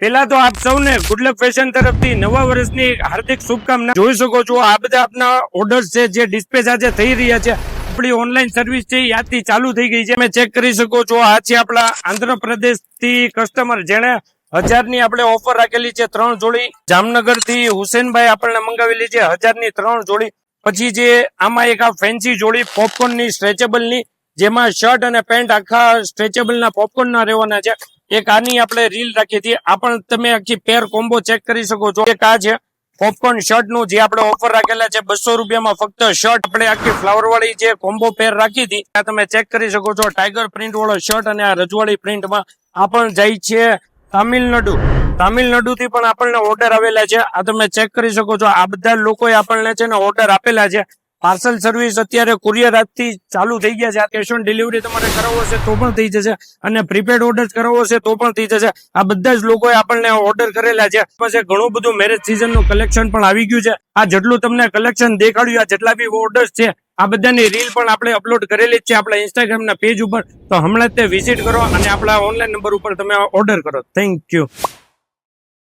પેલા તો આપ સૌને ગુડલક ફેશન તરફથી નવા વર્ષની હાર્દિક શુભકામના. જોઈ શકો છો, આ બધા આપના ઓર્ડર છે, જે ડિસ્પેચ આજે થઈ રહ્યા છે. આપણી ઓનલાઈન સર્વિસ છે આજથી ચાલુ થઈ ગઈ છે. તમે ચેક કરી શકો છો, આ છે આપણા આંધ્રપ્રદેશથી કસ્ટમર જેણે હજારની આપણે ઓફર રાખેલી છે, ત્રણ જોડી. જામનગરથી હુસેનભાઈ આપણને મંગાવેલી છે, હજારની ત્રણ જોડી. પછી જે આમાં એક આ ફેન્સી જોડી પોપકોર્નની સ્ટ્રેચેબલની, જેમાં શર્ટ અને પેન્ટ આખા સ્ટ્રેચેબલ ના પોપકોર્ન ના રહેવાના છે. એક આની આપણે રીલ રાખી હતી. આ પણ તમે આખી પેર કોમ્બો ચેક કરી શકો છો. એક આ છે પોપકોર્ન શર્ટનું, જે આપણે ઓફર રાખેલા છે બસો રૂપિયામાં ફક્ત શર્ટ આપણે આખી ફ્લાવર વાળી જે કોમ્બો પેર રાખી હતી, આ તમે ચેક કરી શકો છો. ટાઈગર પ્રિન્ટ વાળો શર્ટ અને આ રજવાડી પ્રિન્ટમાં આ પણ જાય છે તામિલનાડુ. તામિલનાડુ થી પણ આપણને ઓર્ડર આવેલા છે. આ તમે ચેક કરી શકો છો. આ બધા લોકોએ આપણને છે ને ઓર્ડર આપેલા છે. પાર્સલ સર્વિસ અત્યારે કુરિયર આજથી ચાલુ થઈ ગયા છે. આ કેશ ઓન ડિલિવરી તમારે કરાવવો છે તો પણ થઈ જશે અને પ્રીપેડ ઓર્ડર કરાવવો છે તો પણ થઈ જશે. આ બધા જ લોકોએ આપણને ઓર્ડર કરેલા છે. પછી ઘણું બધું મેરેજ સિઝનનું કલેક્શન પણ આવી ગયું છે. આ જેટલું તમને કલેક્શન દેખાડ્યું, આ જેટલા બી ઓર્ડર્સ છે, આ બધાની રીલ પણ આપણે અપલોડ કરેલી જ છે આપણા ઇન્સ્ટાગ્રામ ના પેજ ઉપર. તો હમણાં તે વિઝિટ કરો અને આપણા ઓનલાઈન નંબર ઉપર તમે ઓર્ડર કરો. Thank you